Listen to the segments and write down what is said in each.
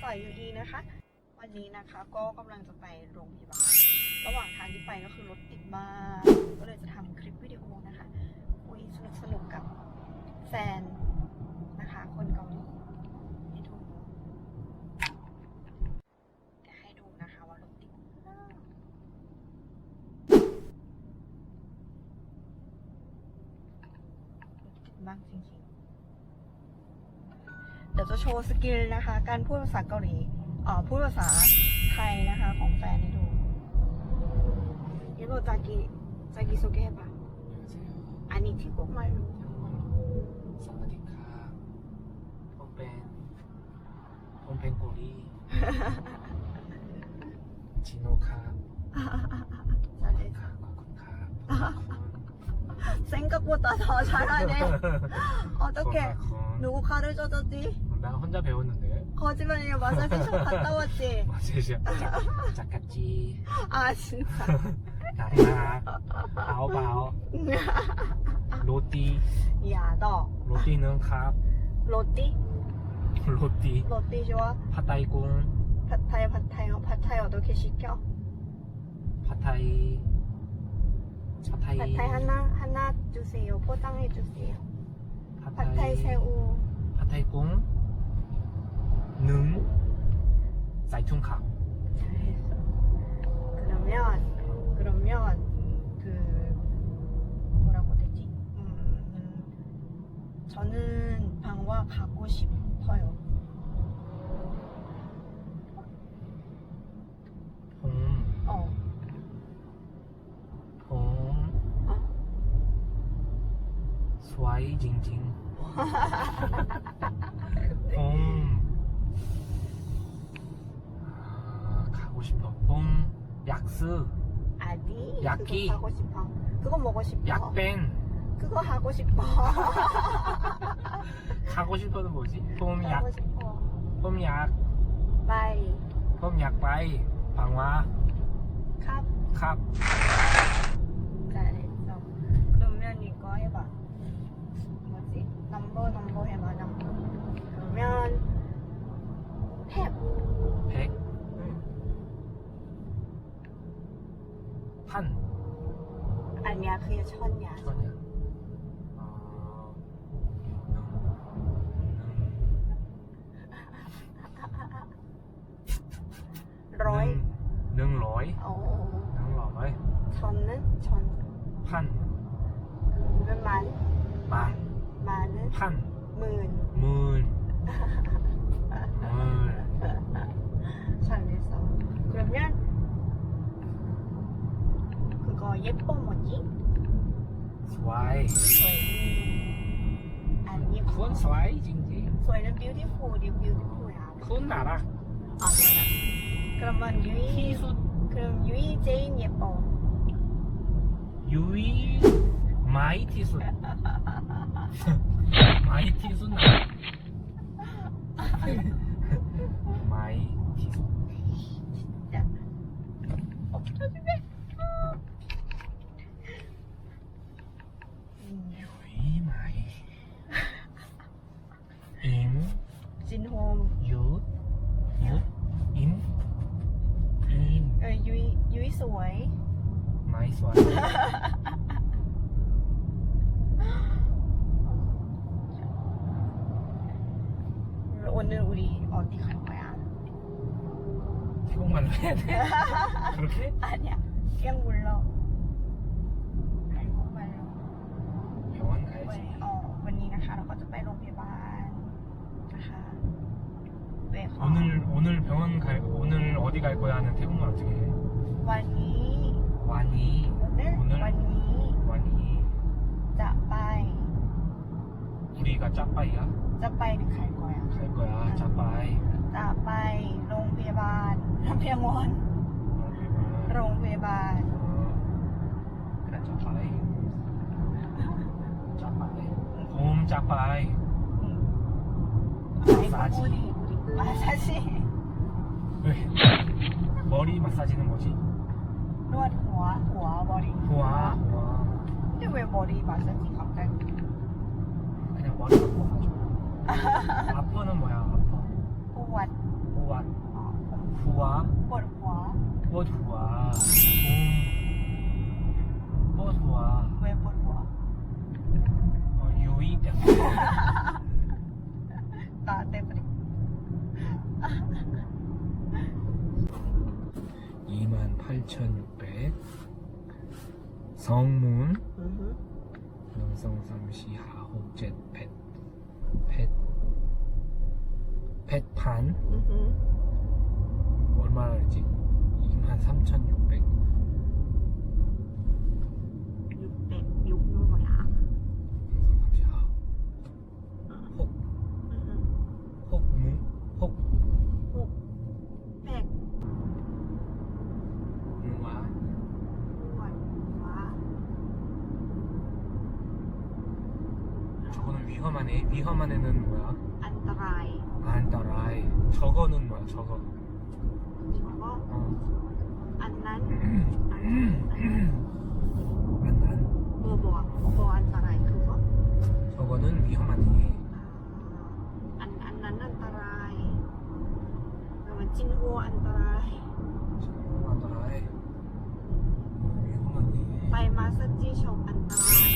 ใส่อยู่ดีนะคะ วันนี้นะคะก็กำลังจะไปโรงพยาบาล ระหว่างทางที่ไปก็คือรถติดมาก ก็เลยจะทำคลิปวิดีโอนะคะคุยสนุกสนุกกับแฟนนะคะ คนเกาหลีให้ดูเดี๋ยวให้ดูนะคะว่ารถติดมากรถติดมากจริงๆดี๋ยวจะโชว์สกิลนะคะ การพูดภาษาเกาหลีเอ่อพูดภาษาไทยนะคะของแฟนให้ดู이거 자기 자기 소개해봐. 안녕하세요. 아니 태국말로. 정말로 사와디카 pompen pompen 꼬리 진호카 잘했어. 코쿤카 생각보다 더 잘하네. 어떻게 코쿤 누구 가르쳐줬지? 나 혼자 배웠는데 거짓말이야 마사지 샵 갔다 왔지? 맞으시죠? 짝같지 아 진짜. 나리나 바오바오 로띠 야 너 로띠는 컵 로띠? 로띠 로띠 좋아? 팟타이꿍 팟타이 팟타이 팟타이 어떻게 시켜? 팟타이 팟타이 팟타이 하나 하나 주세요. 포장해 주세요. 팟타이 새우. 팟타이꿍 능 사이툰카 잘했어. 그러면 그러면 그 뭐라고 되지? 음, 저는 방화 가고 싶어요. 봄 어. 봄 어? 스와이 징징 아, 가고 싶어 봄 약스 아니. 야끼. 그거 하고 싶어. 그거 먹고 싶어. 약뱅 그거 하고 싶어. 가고 싶어는 뭐지? 봄 약, 하고 싶어. 봄 약, 바이. 봄 약바이 방화 컵. 컵 잘했어. 그러면 이거 해봐. 판 아니야 그게 천이야. 천이야 어, 로이. 능ร้อย 어. 능ร้อย 천은 천. พัน 그러면 만. บาท 만은 พัน 문. หมื่นหมื่น 잘했어. 그러면 이거 예뻐 뭐지? 스와이. 아니 예뻐. 군 스와이 징지. 소이는 beautiful, 그건 나라. 아 그래. 그러면 뭐, 유이 희수 그럼 유이 제인 예뻐. 유이 마이티수. 마이티수 나. 진홈. ยุดยุดอินอิน 어, 유이, 유이 소이. ไม่สวย 오늘 우리 어디 갈 거야? 태국말로 해야 돼? 그렇게? 아니야. 그냥 불러. 한국말로. 병원 วัน 가야지 เอ่อวันนี้นะคะเร 집에 가. 오늘 오늘 병원 갈 오늘 어디 갈 거야 하는 태국말 어떻게 해? 완이 와니. 오늘, 오늘? 완이 와니. 짜빠이. 우리가 짜빠이야? 짜빠이는 갈 거야. 갈 거야. 짜빠이. 짜빠이. 롱비반. 병원. 롱비반. 어. 그래 짜빠이. 짜빠이. 곰 음, 짜빠이. 마지막. 마사지. 왜? 머리 마사지는 뭐지? 머리 고아 고아 머리. 고아 고아 근데 왜 머리 마사지 갑자기 그냥 머리 갖고 와가지고 아퍼는 뭐야 아퍼 고아 고아 구아 뭘 고아 뭐 좋아 뭐 좋아 8,600 성문. 명성삼시 하옥제 펫, 펫, 펫판. 얼마나 그지? 23,600 위험하네 위험한 애는 뭐야? อันตราย 안따라이 저거는 뭐야 저거 เพราะว่า 어. อันนั้น อันนั้นอันนั้น 안난 โบบอกโบอันตรายคือว่า 저거는 위험하네 อันอันนั้นอันตรายแต่ว่าจินโฮอันตราย 저거 안따라이 위험하네 ไปมาสจิชกอันตราย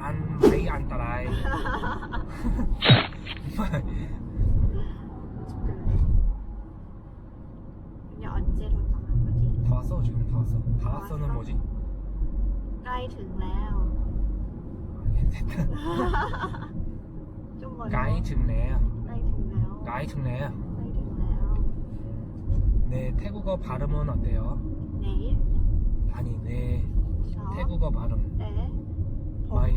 안 마이 안따라이 อย่าออนเจโทรศัพท์พอดี 다 왔어 지금 다 왔어 다 왔어는 뭐지? ใกล้ถึงแล้ว 됐다 จุ่มบอล 가이 증래야 ใกล้ถึงแล้ว 가이 증래야 ใกล้ถึงแล้ว 내 태국어 발음은 어때요? ไหน 아니 내 ชอบ 태국어 발음 เอ๊ะผม 마이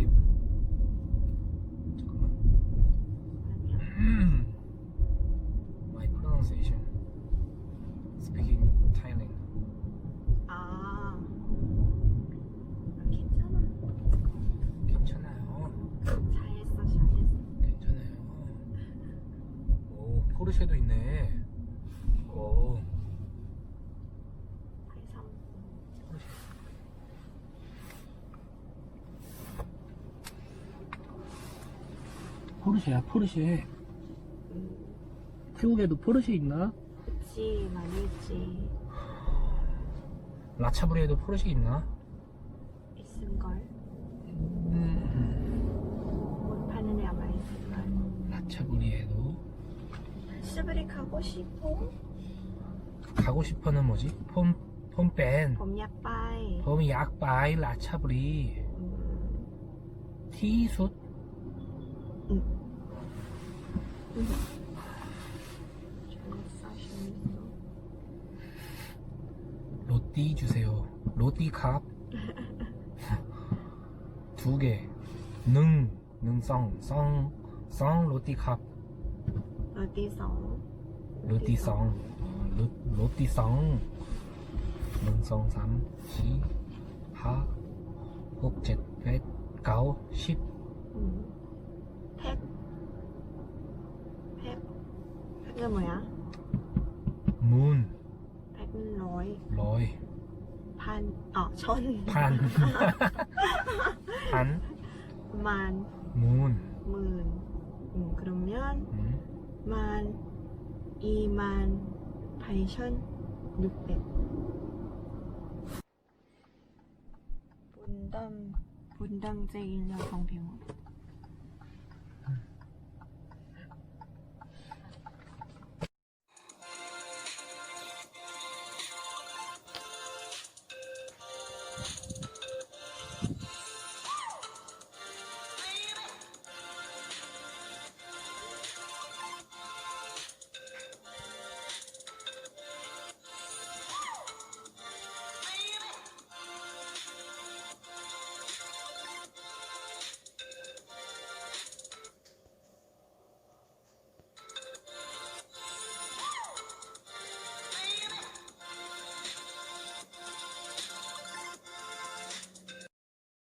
포르쉐도 있네. 오. 포르쉐야, 포르쉐. 태국에도 포르쉐 있나? 있지 많이 있지. 라차브리에도 포르쉐 있나? 있을걸. 음. 못 파는 애 아마 있을걸. 라차브리에도. 럭스브리 가고 싶어? 가고 싶어는 뭐지? 폼, 폼뺀 범약바이. 폼약바이 라차브리. 음. 티숯. 로띠 음. 음. 주세요. 로띠 값두개능능성성성 로띠 값. ูตีสองรูตีสองรูรูตีสองหนึ่งสองสามสี่ห้าหกเจ็ดแปดเก้าสิบแพ็คแพ็คแพ็คเงินหมดอะมูนแพ็คน้อยร้อยพันอ๋อชนพันพันมานมูนหมื่น 28,600 분당 분당제 1년 경비원